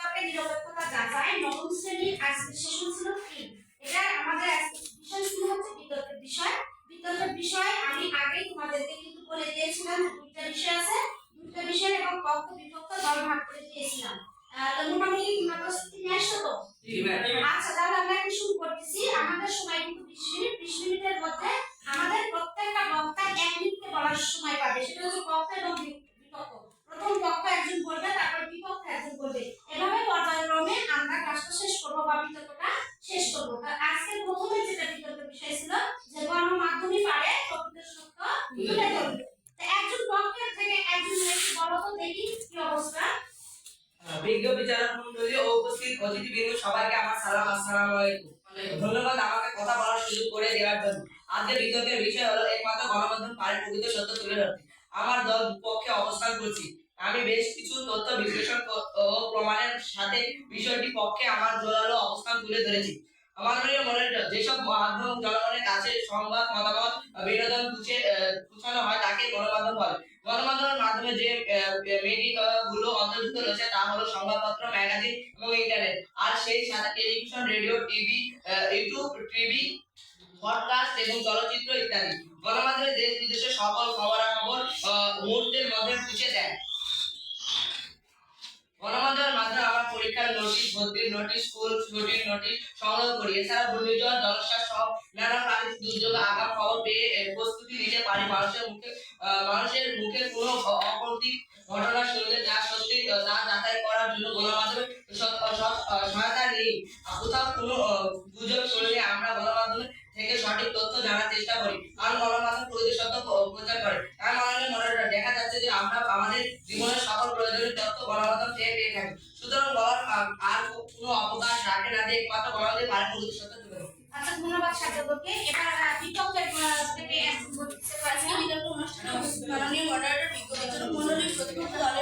বিতর্কের নিরপেক্ষতা যাচাই নবম শ্রেণির আজকের সেশন ছিল কি? এটা আমাদের আজকের বিষয় ছিল হচ্ছে বিতর্কের বিষয়। বিতর্কের বিষয় আমি আগেই তোমাদেরকে কিন্তু বলে দিয়েছিলাম দুইটা বিষয় আছে। দুইটা বিষয় এবং পক্ষ বিপক্ষ দল ভাগ করে দিয়েছিলাম। আহ, তো মোটামুটি তোমরা প্রস্তুতি নিয়ে আসছো তো? বিতর্কটা শেষ করব। আজকে প্রথমে যেটা বিতর্কের বিষয় ছিল যে গণমাধ্যমে পারে প্রকৃত সত্য তুলে ধরবে একজন পক্ষের থেকে একজন একটু বলো তো দেখি কি অবস্থা। বিজ্ঞ বিচারক মন্ডলী উপস্থিত অতিথিবৃন্দ সবাইকে আমার সালাম, আসসালামু আলাইকুম। ধন্যবাদ আমাকে কথা বলার সুযোগ করে দেওয়ার জন্য। আজকের বিতর্কের বিষয় হলো একমাত্র গণমাধ্যম পারে প্রকৃত সত্য তুলে ধরতে। আমার দল বিপক্ষে অবস্থান করছি। আমি বেশ কিছু তথ্য বিশ্লেষণ ও প্রমাণের সাথে বিষয়টি পক্ষে আমার জোরালো অবস্থান তুলে ধরেছি। মাননীয় মনিটর যেসব মাধ্যম জনগণের কাছে সংবাদ, মতামত বিনোদন হয়, তাকে গণমাধ্যম বলে। গণমাধ্যমের মাধ্যমে যে মিডিয়া গুলো অন্তর্ভুক্ত রয়েছে, তা হলো সংবাদপত্র, ম্যাগাজিন এবং ইন্টারনেট। আর সেই সাথে television, radio, TV YouTube, TV, podcast এবং চলচ্চিত্র ইত্যাদি। গণমাধ্যমে দেশ বিদেশের সকল খবরাখবর মুহূর্তের মধ্যে পৌঁছে দেয় গণমাধ্যমের মাধ্যমে আমরা পরীক্ষার নোটিশ ভর্তির নোটিশ স্কুল ছুটির নোটিশ সংগ্রহ করি। এছাড়া ঘূর্ণিঝড়, জলসার সহ নানা প্রাকৃতিক দুর্যোগ, আগাম, খবর পেয়ে প্রস্তুতি নিতে পারি। মানুষের মুখে মানুষের মুখে কোনো অ- ঘটনা শুনলে যা সত্যি তা যাচাই করার জন্য গণমাধ্যমে সহায়তা নেই। কোথাও কোনো গুজব শুনলে আমরা গণমাধ্যমে থেকে সঠিক তথ্য জানার চেষ্টা করি। কারণ গণমাধ্যম প্রকৃত সত্য প্রচার করে। কোনো অবকাশ রাখে না যে পারে সত্য আচ্ছা ধন্যবাদ সাজাদকে এবার থেকে অনুষ্ঠানে উপস্থিত মাননীয় মডারেটর বিজ্ঞ বিচারক প্রতিপক্ষ দলের